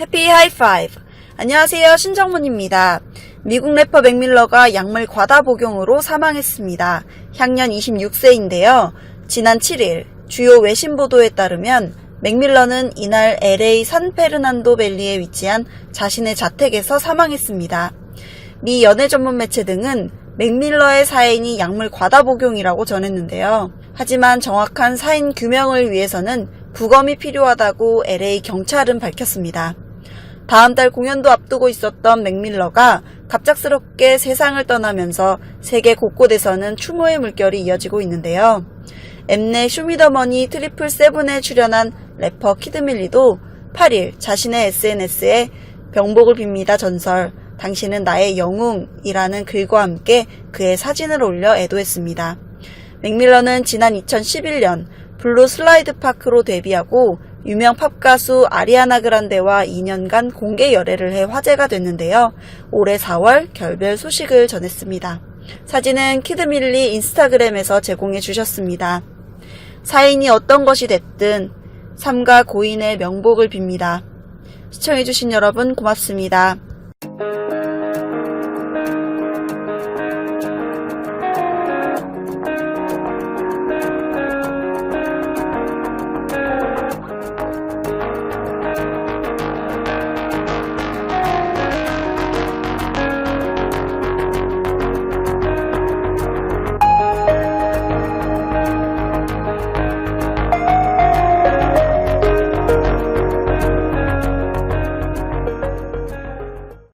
해피 하이파이브. 안녕하세요. 신정문입니다. 미국 래퍼 맥밀러가 약물 과다 복용으로 사망했습니다. 향년 26세인데요. 지난 7일 주요 외신 보도에 따르면 맥밀러는 이날 LA 산페르난도 밸리에 위치한 자신의 자택에서 사망했습니다. 미 연예 전문 매체 등은 맥밀러의 사인이 약물 과다 복용이라고 전했는데요. 하지만 정확한 사인 규명을 위해서는 부검이 필요하다고 LA 경찰은 밝혔습니다. 다음 달 공연도 앞두고 있었던 맥밀러가 갑작스럽게 세상을 떠나면서 세계 곳곳에서는 추모의 물결이 이어지고 있는데요. 엠넷 쇼미더머니 트리플 세븐에 출연한 래퍼 키드밀리도 8일 자신의 SNS에 병복을 빕니다 전설, 당신은 나의 영웅이라는 글과 함께 그의 사진을 올려 애도했습니다. 맥밀러는 지난 2011년 블루 슬라이드 파크로 데뷔하고 유명 팝 가수 아리아나 그란데와 2년간 공개 열애를 해 화제가 됐는데요. 올해 4월 결별 소식을 전했습니다. 사진은 키드밀리 인스타그램에서 제공해 주셨습니다. 사인이 어떤 것이 됐든 삼가 고인의 명복을 빕니다. 시청해주신 여러분 고맙습니다.